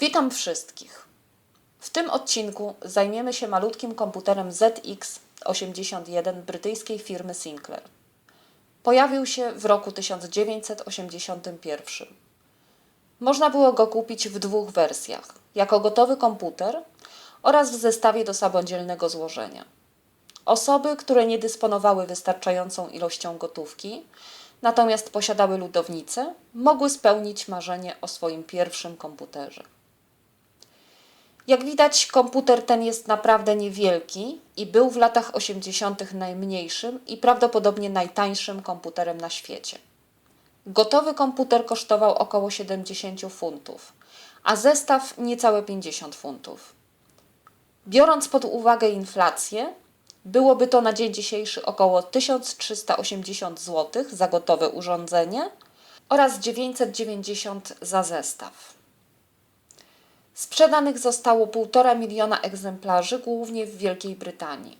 Witam wszystkich. W tym odcinku zajmiemy się malutkim komputerem ZX81 brytyjskiej firmy Sinclair. Pojawił się w roku 1981. Można było go kupić w dwóch wersjach: jako gotowy komputer oraz w zestawie do samodzielnego złożenia. Osoby, które nie dysponowały wystarczającą ilością gotówki, natomiast posiadały ludownicę, mogły spełnić marzenie o swoim pierwszym komputerze. Jak widać, komputer ten jest naprawdę niewielki i był w latach 80. najmniejszym i prawdopodobnie najtańszym komputerem na świecie. Gotowy komputer kosztował około 70 funtów, a zestaw niecałe 50 funtów. Biorąc pod uwagę inflację, byłoby to na dzień dzisiejszy około 1380 zł za gotowe urządzenie oraz 990 za zestaw. Sprzedanych zostało 1,5 miliona egzemplarzy, głównie w Wielkiej Brytanii.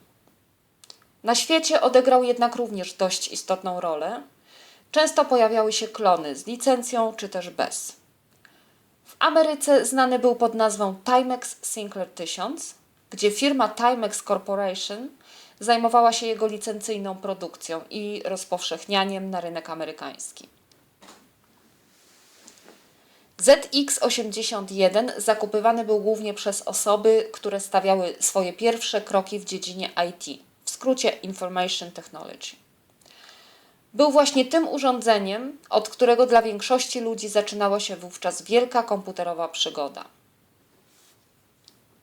Na świecie odegrał jednak również dość istotną rolę. Często pojawiały się klony z licencją czy też bez. W Ameryce znany był pod nazwą Timex Sinclair 1000, gdzie firma Timex Corporation zajmowała się jego licencyjną produkcją i rozpowszechnianiem na rynek amerykański. ZX81 zakupywany był głównie przez osoby, które stawiały swoje pierwsze kroki w dziedzinie IT, w skrócie Information Technology. Był właśnie tym urządzeniem, od którego dla większości ludzi zaczynała się wówczas wielka komputerowa przygoda.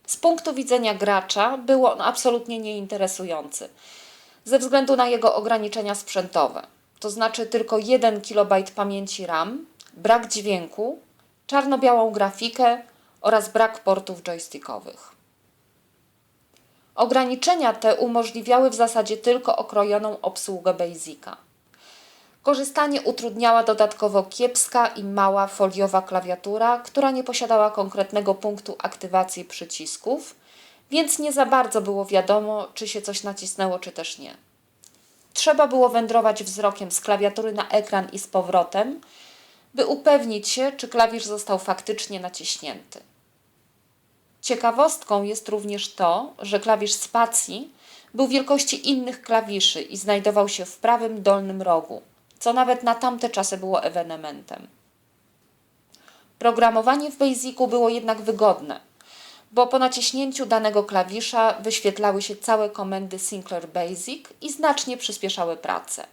Z punktu widzenia gracza był on absolutnie nieinteresujący, ze względu na jego ograniczenia sprzętowe, to znaczy tylko 1 KB pamięci RAM, brak dźwięku, czarno-białą grafikę oraz brak portów joystickowych. Ograniczenia te umożliwiały w zasadzie tylko okrojoną obsługę Basica. Korzystanie utrudniała dodatkowo kiepska i mała foliowa klawiatura, która nie posiadała konkretnego punktu aktywacji przycisków, więc nie za bardzo było wiadomo, czy się coś nacisnęło, czy też nie. Trzeba było wędrować wzrokiem z klawiatury na ekran i z powrotem, by upewnić się, czy klawisz został faktycznie naciśnięty. Ciekawostką jest również to, że klawisz spacji był wielkości innych klawiszy i znajdował się w prawym dolnym rogu, co nawet na tamte czasy było ewenementem. Programowanie w Basicu było jednak wygodne, bo po naciśnięciu danego klawisza wyświetlały się całe komendy Sinclair Basic i znacznie przyspieszały pracę.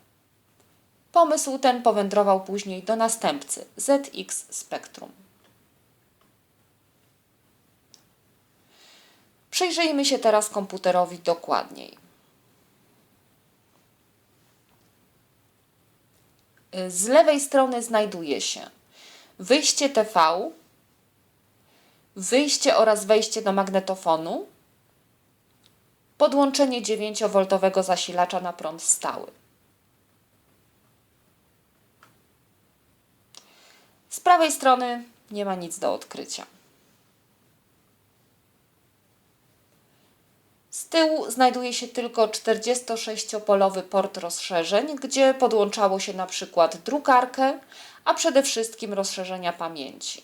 Pomysł ten powędrował później do następcy ZX Spectrum. Przyjrzyjmy się teraz komputerowi dokładniej. Z lewej strony znajduje się wyjście TV, wyjście oraz wejście do magnetofonu, podłączenie 9V zasilacza na prąd stały. Z prawej strony nie ma nic do odkrycia. Z tyłu znajduje się tylko 46-polowy port rozszerzeń, gdzie podłączało się na przykład drukarkę, a przede wszystkim rozszerzenia pamięci.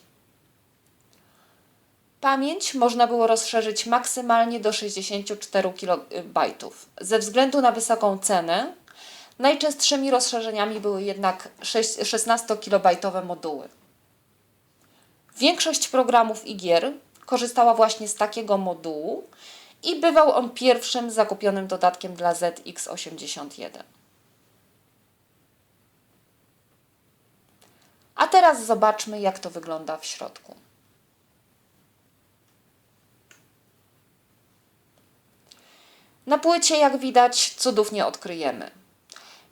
Pamięć można było rozszerzyć maksymalnie do 64 KB. Ze względu na wysoką cenę, najczęstszymi rozszerzeniami były jednak 16-kilobajtowe moduły. Większość programów i gier korzystała właśnie z takiego modułu i bywał on pierwszym zakupionym dodatkiem dla ZX81. A teraz zobaczmy, jak to wygląda w środku. Na płycie, jak widać, cudów nie odkryjemy.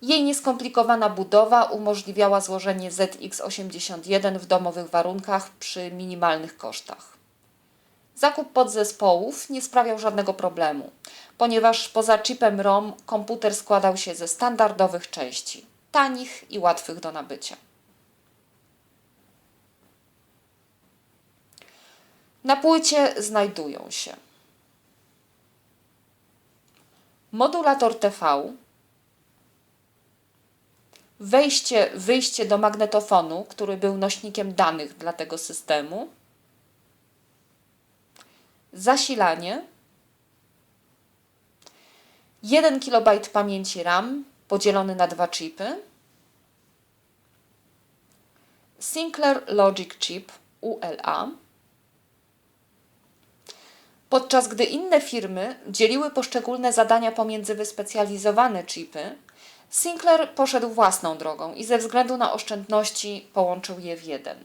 Jej nieskomplikowana budowa umożliwiała złożenie ZX81 w domowych warunkach przy minimalnych kosztach. Zakup podzespołów nie sprawiał żadnego problemu, ponieważ poza chipem ROM komputer składał się ze standardowych części, tanich i łatwych do nabycia. Na płycie znajdują się modulator TV, wejście, wyjście do magnetofonu, który był nośnikiem danych dla tego systemu, zasilanie, 1 KB pamięci RAM podzielony na dwa chipy, Sinclair Logic Chip ULA. Podczas gdy inne firmy dzieliły poszczególne zadania pomiędzy wyspecjalizowane chipy, Sinclair poszedł własną drogą i ze względu na oszczędności połączył je w jeden.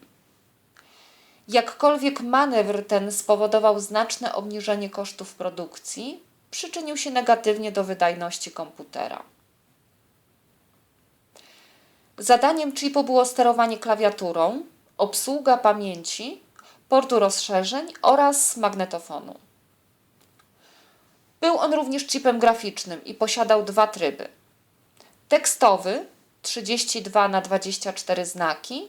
Jakkolwiek manewr ten spowodował znaczne obniżenie kosztów produkcji, przyczynił się negatywnie do wydajności komputera. Zadaniem chipu było sterowanie klawiaturą, obsługa pamięci, portu rozszerzeń oraz magnetofonu. Był on również chipem graficznym i posiadał dwa tryby. Tekstowy 32 na 24 znaki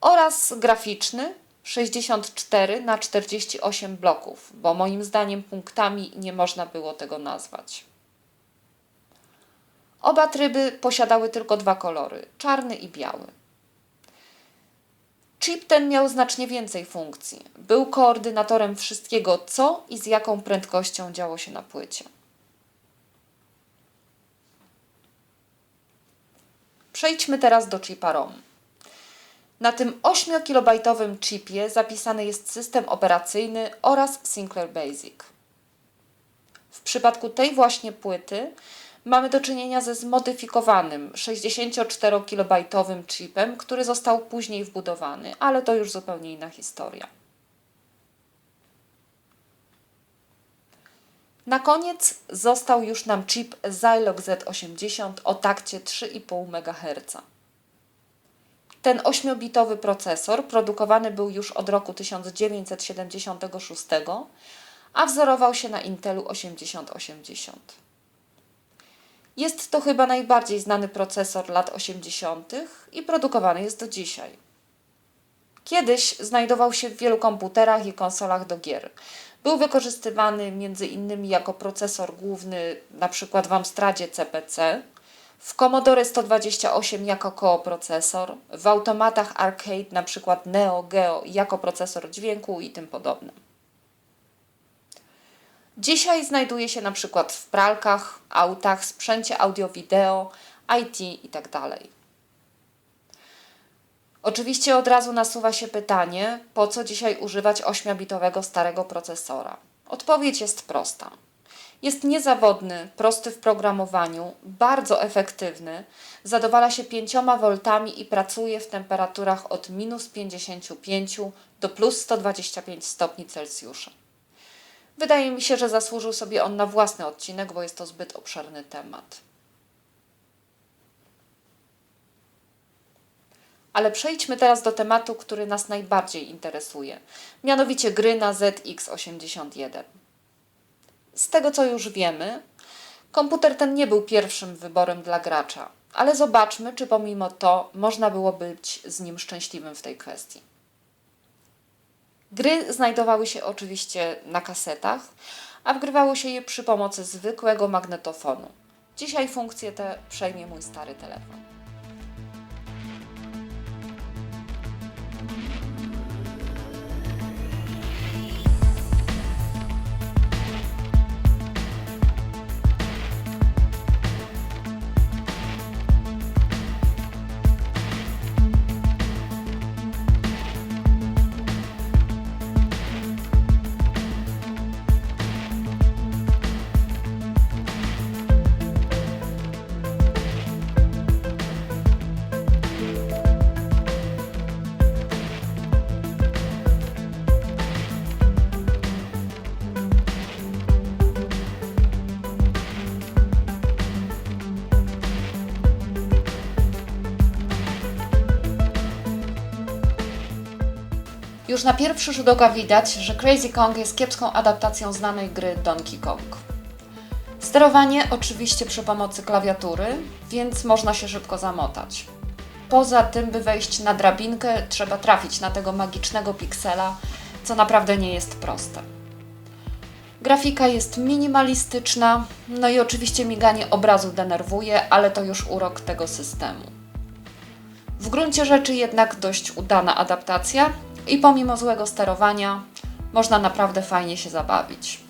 oraz graficzny 64 na 48 bloków, bo moim zdaniem punktami nie można było tego nazwać. Oba tryby posiadały tylko dwa kolory czarny i biały. Chip ten miał znacznie więcej funkcji. Był koordynatorem wszystkiego, co i z jaką prędkością działo się na płycie. Przejdźmy teraz do chipa ROM. Na tym 8-kilobajtowym chipie zapisany jest system operacyjny oraz Sinclair Basic. W przypadku tej właśnie płyty mamy do czynienia ze zmodyfikowanym 64-kilobajtowym chipem, który został później wbudowany, ale to już zupełnie inna historia. Na koniec został już nam chip Zilog Z80 o takcie 3,5 MHz. Ten 8-bitowy procesor produkowany był już od roku 1976, a wzorował się na Intelu 8080. Jest to chyba najbardziej znany procesor lat 80. i produkowany jest do dzisiaj. Kiedyś znajdował się w wielu komputerach i konsolach do gier. Był wykorzystywany m.in. jako procesor główny np. w Amstradzie CPC, w Commodore 128 jako koprocesor, w automatach arcade np. Neo Geo jako procesor dźwięku i tym podobne. Dzisiaj znajduje się przykład w pralkach, autach, sprzęcie audio-wideo, IT itd. Oczywiście od razu nasuwa się pytanie, po co dzisiaj używać 8-bitowego starego procesora? Odpowiedź jest prosta. Jest niezawodny, prosty w programowaniu, bardzo efektywny, zadowala się 5 V i pracuje w temperaturach od minus 55 do plus 125 stopni Celsjusza. Wydaje mi się, że zasłużył sobie on na własny odcinek, bo jest to zbyt obszerny temat. Ale przejdźmy teraz do tematu, który nas najbardziej interesuje, mianowicie gry na ZX81. Z tego co już wiemy, komputer ten nie był pierwszym wyborem dla gracza, ale zobaczmy, czy pomimo to można było być z nim szczęśliwym w tej kwestii. Gry znajdowały się oczywiście na kasetach, a wgrywało się je przy pomocy zwykłego magnetofonu. Dzisiaj funkcję tę przejmie mój stary telefon. Już na pierwszy rzut oka widać, że Crazy Kong jest kiepską adaptacją znanej gry Donkey Kong. Sterowanie oczywiście przy pomocy klawiatury, więc można się szybko zamotać. Poza tym, by wejść na drabinkę, trzeba trafić na tego magicznego piksela, co naprawdę nie jest proste. Grafika jest minimalistyczna, no i oczywiście miganie obrazu denerwuje, ale to już urok tego systemu. W gruncie rzeczy jednak dość udana adaptacja, i pomimo złego sterowania Można naprawdę fajnie się zabawić.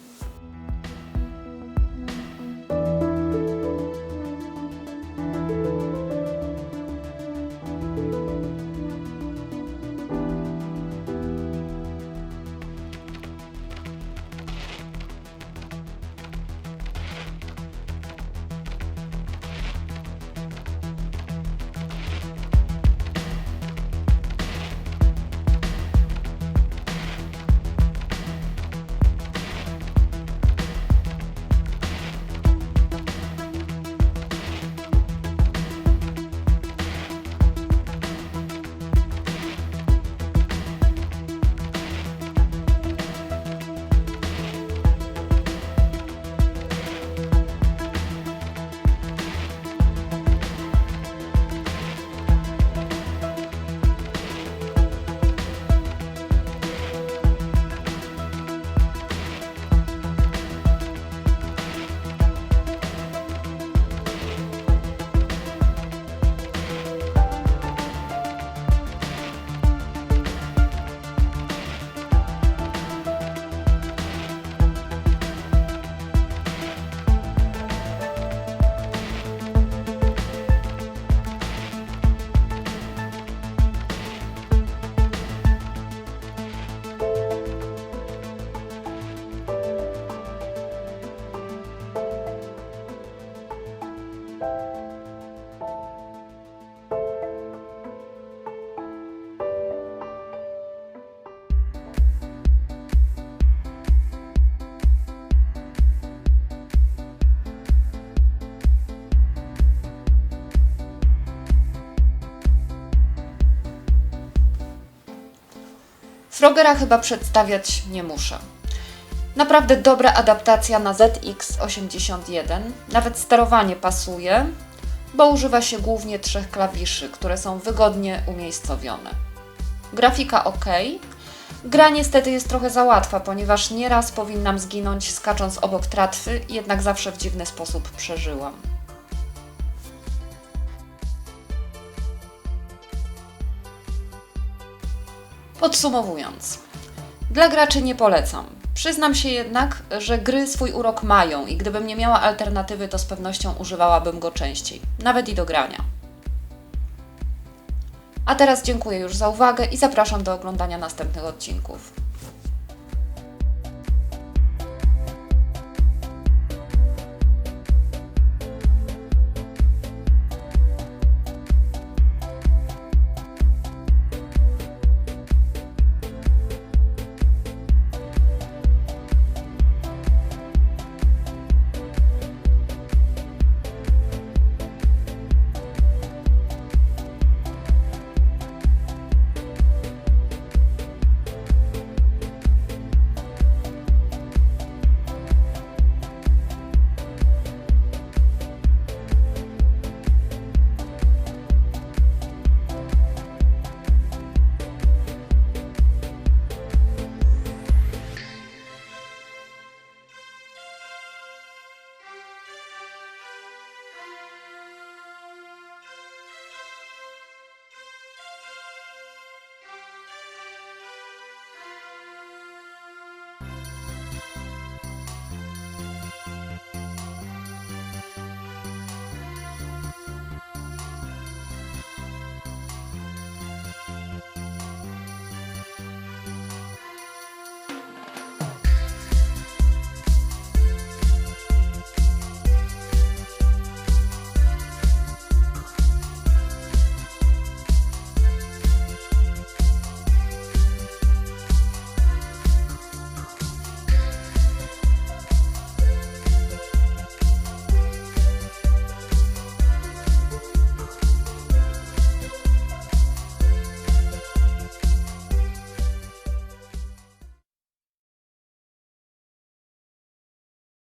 Frogera chyba przedstawiać nie muszę. Naprawdę dobra adaptacja na ZX81. Nawet sterowanie pasuje, bo używa się głównie trzech klawiszy, które są wygodnie umiejscowione. Grafika ok. Gra niestety jest trochę za łatwa, ponieważ nieraz powinnam zginąć skacząc obok tratwy, jednak zawsze w dziwny sposób przeżyłam. Podsumowując, dla graczy nie polecam. Przyznam się jednak, że gry swój urok mają i gdybym nie miała alternatywy, to z pewnością używałabym go częściej, nawet i do grania. A teraz dziękuję już za uwagę i zapraszam do oglądania następnych odcinków.